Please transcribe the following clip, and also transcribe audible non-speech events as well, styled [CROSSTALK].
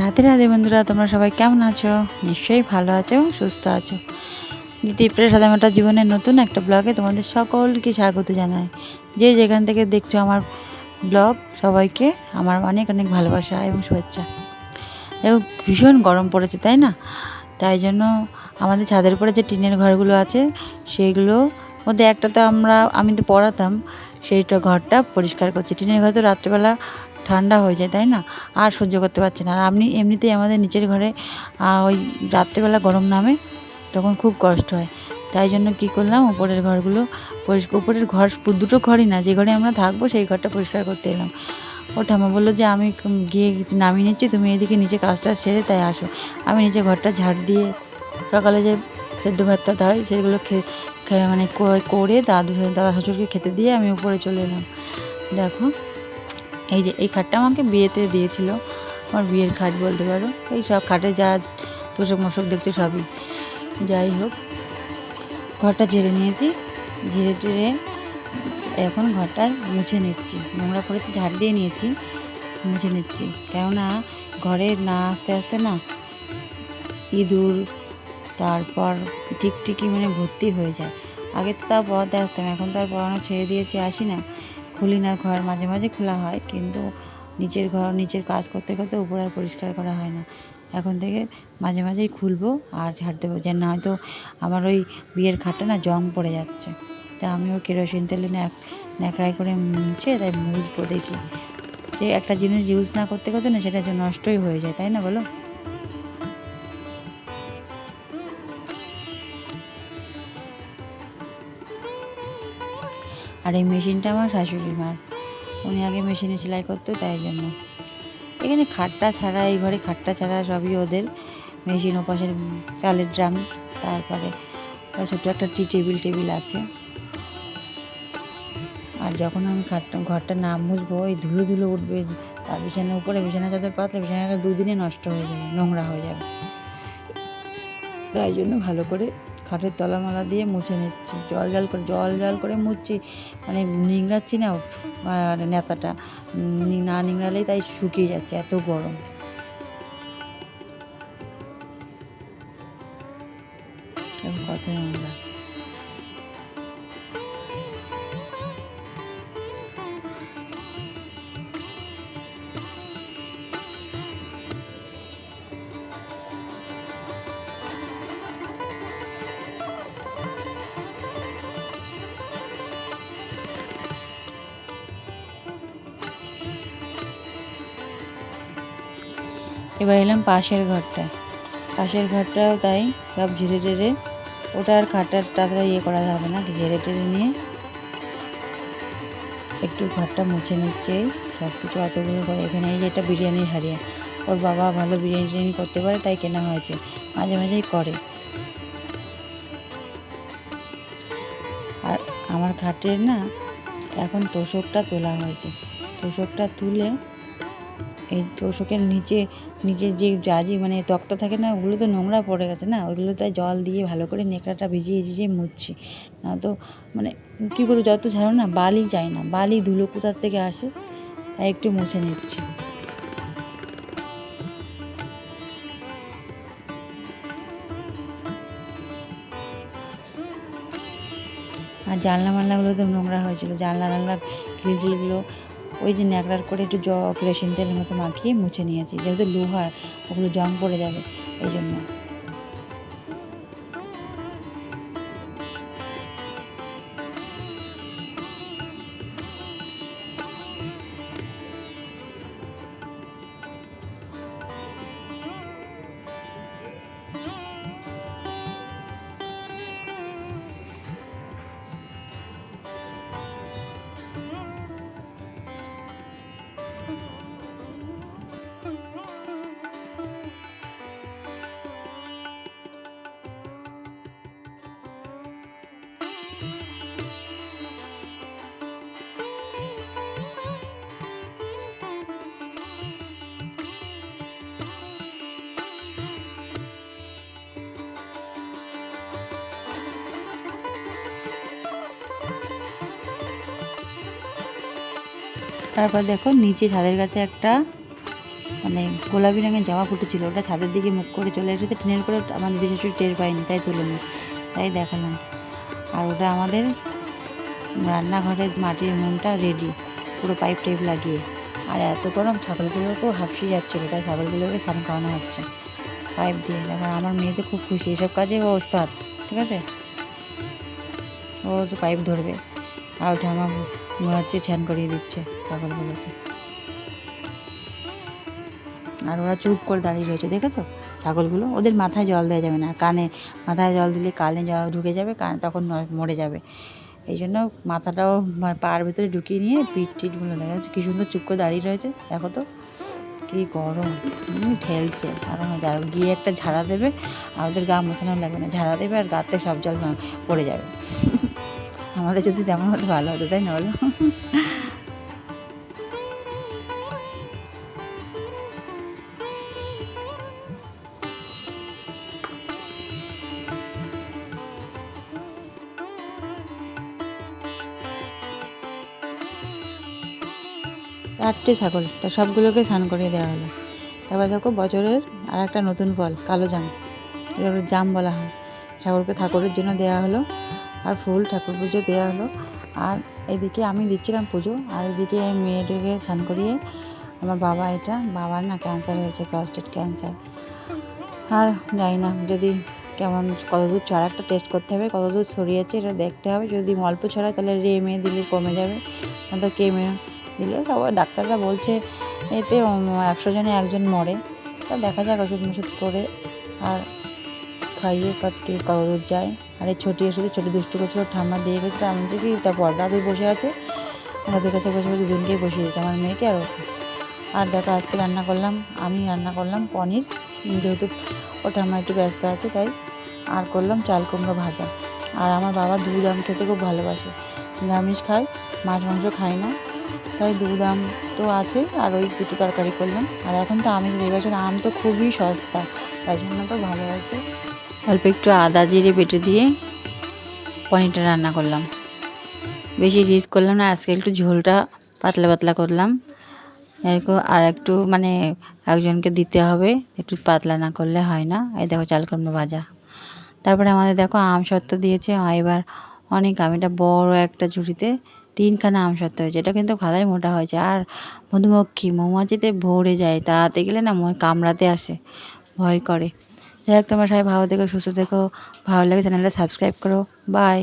রাধে রাধে বন্ধুরা, তোমরা সবাই কেমন আছো? নিশ্চয়ই ভালো আছো এবং সুস্থ আছো। দ্বিতীয় সাদা মাটা জীবনের নতুন একটা ব্লগে তোমাদের সকলকে স্বাগত জানাই। যে যেখান থেকে দেখছ আমার ব্লগ, সবাইকে আমার অনেক অনেক ভালোবাসা এবং শুভেচ্ছা। দেখো, ভীষণ গরম পড়েছে, তাই না? তাই জন্য আমাদের ছাদের উপরে যে টিনের ঘরগুলো আছে সেইগুলো মধ্যে একটা তো আমরা, আমি তো পড়াতাম, সেইটা ঘরটা পরিষ্কার করছি। টিনের ঘর তো রাত্রেবেলা ঠান্ডা হয়ে যায়, তাই না? আর সহ্য করতে পারছে না। আর আপনি এমনিতেই আমাদের নিচের ঘরে ওই রাত্রেবেলা গরম নামে, তখন খুব কষ্ট হয়। তাই জন্য কি করলাম উপরের ঘরগুলো পরিষ্কার উপরের ঘর, দুটো ঘরই না, যে ঘরে আমরা থাকব, সেই ঘরটা পরিষ্কার করতে এলাম। ও ঠামা বলল যে, আমি গিয়ে নামিয়ে নিচ্ছি, তুমি এদিকে নিচে কাজটা সেরে তাই আসো। আমি নিচে ঘরটা ঝাড় দিয়ে সকালে যে সেদ্ধ ভাতটা হয়, সেগুলো খেয়ে মানে করে দাদু, দাদা শ্বশুরকে খেতে দিয়ে আমি উপরে চলে এলাম। দেখো এই যে, এই খাটটা আমাকে বিয়েতে দিয়েছিল, আমার বিয়ের খাট বলতে পারো। এই সব খাটে যা তোষক মোষক দেখছ সবই। যাই হোক, ঘরটা ঝেড়ে নিয়েছি, ঝেড়ে টেড়ে এখন ঘরটা মুছে নিচ্ছি। নোংরা করেছি ঝাড় দিয়ে নিয়েছি, মুছে নিচ্ছি। কেননা ঘরে না আস্তে আস্তে না ইঁদুর, তারপর টিকটিকি মানে ভর্তি হয়ে যায়। আগে তো তাও পড়াতে আসতাম, এখন তো আর পড়ানো ছেড়ে দিয়েছি, আসি না। খুলি না, ঘর মাঝে মাঝে খোলা হয়, কিন্তু নিচের ঘর নিচের কাজ করতে করতে উপরে আর পরিষ্কার করা হয় না। এখন থেকে মাঝে মাঝেই খুলবো আর ঝাড় দেবো যে না হয়তো আমার ওই বিয়ের খাটটা না জং পড়ে যাচ্ছে। তা আমি ওই কেরোসিন তেলে ন্যাক ন্যাকড়াই করে মুছে তাই মুছবো দেখি। যে একটা জিনিস ইউজ না করতে করতে না সেটা নষ্টই হয়ে যায়, তাই না বলো? আর এই মেশিনটা আমার শাশুড়ি মার উনি আগে মেশিনে সেলাই করতো, তাই জন্য। এখানে খাটটা ছাড়া, এই ঘরে খাটটা ছাড়া সবই ওদের। মেশিন ওপাশের চালের ড্রাম, তারপরে ছোট্ট একটা টি টেবিল টেবিল আছে। আর যখন আমি খাটটা, ঘরটা না মুছবো, ওই ধুলো ধুলো উঠবে, তার বিছানার উপরে, বিছানা চাদর পাতলে, বিছানাটা দুদিনে নষ্ট হয়ে যাবে, নোংরা হয়ে যাবে। তাই জন্য ভালো করে খাটের তলামালা দিয়ে মুছে নিচ্ছি। জল জল করে, জল জল করে মুছছি। মানে নিংড়াচ্ছি না আর নেতাটা। না নিংড়ালেই তাই শুকিয়ে যাচ্ছে এত গরম। কত কথা এবার এলাম পাশের ঘরটা। পাশের ঘরটাও তাই সব ঝেড়ে টেড়ে, ওটা আর খাটার টাটা ইয়ে করা যাবে না, ঝেড়ে টেড়ে নিয়ে একটু ঘরটা মুছে নিচ্ছে। সব কিছু অতগুলো করে এখানে এই যে এটা বিরিয়ানির হারিয়া, ওর বাবা ভালো বিরিয়ানি টিরিয়ানি করতে পারে, তাই কেনা হয়েছে। মাঝে মাঝেই করে। আর আমার খাটের না এখন তোষকটা তোলা হয়েছে। তোষকটা তুলে এই তোষকের নিচে নিচে যে জাজি মানে তক্তা থাকে না, ওগুলো তো নোংরা পড়ে গেছে না? ওইগুলো তাই জল দিয়ে ভালো করে নেকড়াটা ভিজিয়ে ভিজিয়ে মুছছি। না তো মানে কী করব যত ঝাড়ো না, বালি যায় না। বালি ধুলো কোথার থেকে আসে? তাই একটু মুছে নিচ্ছি। আর জানলা মানলাগুলো তো নোংরা হয়েছিল। জানলা জানলা খিলখিলগুলো ওই যে ন্যাকড়ার করে একটু জ কেরোসিন তেলের মতো মাখিয়ে মুছে নিয়েছি। যেহেতু লোহার, ওগুলো জং পড়ে যাবে, এই জন্য। তারপর দেখো নিচে ছাদের কাছে একটা মানে গোলাপি রঙের জামা ফুটেছিল। ওটা ছাদের দিকে মুখ করে চলে এসেছে। ট্রেনের করে আমাদের দেশে টের পাইনি, তাই তুলে নি তাই দেখালাম। আর ওটা আমাদের রান্নাঘরের মাটির মনটা রেডি পুরো পাইপ টাইপ লাগিয়ে। আর এত গরম ছাগলগুলোকেও হাঁপসিয়ে যাচ্ছিল। তাই ছাগলগুলোকে স্নান খাওয়ানো হচ্ছে। পাইপ দিয়ে। দেখো আমার মেয়ে তো খুব খুশি। এসব কাজে ও ওস্তাদ, ঠিক আছে? ও তো পাইপ ধরবে। আর ওটা আমার হচ্ছে ছ্যান করিয়ে দিচ্ছে। ছাগলগুলোকে আর ওরা চুপ করে দাঁড়িয়ে রয়েছে, দেখেছ? ছাগলগুলো, ওদের মাথায় জল দেওয়া যাবে না। কানে, মাথায় জল দিলে কানে জল ঢুকে যাবে, কানে তখন মরে যাবে। এই জন্য মাথাটাও মা- পায়ের ভিতরে ঢুকিয়ে নিয়ে পিঠ টিটগুলো দেখা যাচ্ছে। কী সুন্দর চুপ করে দাঁড়িয়ে রয়েছে, দেখো তো। কী গরম। ঠেলছে আর গিয়ে একটা ঝাড়া দেবে, আর ওদের গা মোছানো লাগবে না। ঝাড়া দেবে আর গাতে সব জল পড়ে যাবে। [LAUGHS] আমাদের যদি তেমন হতো, ভালো হতো, তাই না বলো? চারটে ছাগল, তো সবগুলোকে স্নান করিয়ে দেওয়া হলো। তারপর দেখো বছরের আর একটা নতুন ফল, কালো জাম। এগুলো জাম বলা হয়। ঠাকুরকে ঠাকুরের জন্য দেওয়া হলো, আর ফুল ঠাকুর পুজো দেওয়া হলো। আর এদিকে আমি দিচ্ছিলাম পুজো, আর এদিকে মেয়েটাকে স্নান করিয়ে আমার বাবা এটা, বাবার না ক্যান্সার হয়েছে প্রস্টেট ক্যান্সার আর জানি না, যদি কেমন কতদূর ছড়া একটা টেস্ট করতে হবে, কতদূর ছড়িয়েছে, এটা দেখতে হবে। যদি অল্প ছড়ায়, তাহলে রেমে দিলে কমে যাবে। নয়তো কেমে দিলে সবাই ডাক্তাররা বলছে এতে একশো জনে একজন মরে। তা দেখা যাক ওষুধ মষুধ করে আর খাইয়ে কত কি কতদূর যায়। আর এই ছোটি এসেছে ছোটি দুষ্টু করছিল ঠাম্মা দিয়ে গেছে। আমি যে কি তারপর দাদু বসে আছে। দাদুর কাছে বসে বসে দুজনকেই বসিয়ে দিয়েছে, আমার মেয়েকে আর আর দেখো, আজকে রান্না করলাম, আমি রান্না করলাম পনির। যেহেতু ও ঠাম্মা একটু ব্যস্ত আছে, তাই আর করলাম চাল কুমড়ো ভাজা। আর আমার বাবা দুধ আম খেতে খুব ভালোবাসে। নিরামিষ খায়, মাছ মাংস খায় না। তাই দুধ আম তো আছে, আর ওই দুটো তরকারি করলাম। আর এখন তো আমি এই বছর আম তো খুবই সস্তা, তাই জন্য তো ভালো আছে অল্প একটু আদা জিরে বেটে দিয়ে পনিরটা রান্না করলাম। বেশি রিস্ক করলাম না, আজকে একটু ঝোলটা পাতলা পাতলা করলাম। আর একটু মানে একজনকে দিতে হবে, একটু পাতলা না করলে হয় না। এই দেখো চাল কুমড়ো ভাজা। তারপরে আমাদের দেখো আম সত্ত্ব দিয়েছে এবার অনেক আম, এটা বড় একটা ঝুড়িতে তিনখানা আম সত্য হয়েছে। এটা কিন্তু খালাই মোটা হয়েছে। আর মধুমক্ষী মৌমাছিতে ভরে যায়, তাড়াতে গেলে না মনে কামড়াতে আসে, ভয় করে। যাই হোক, তোমার সবাই ভালো থেকো, সুস্থ থেকো, ভালো লাগে চ্যানেলটা সাবস্ক্রাইব করো। বাই।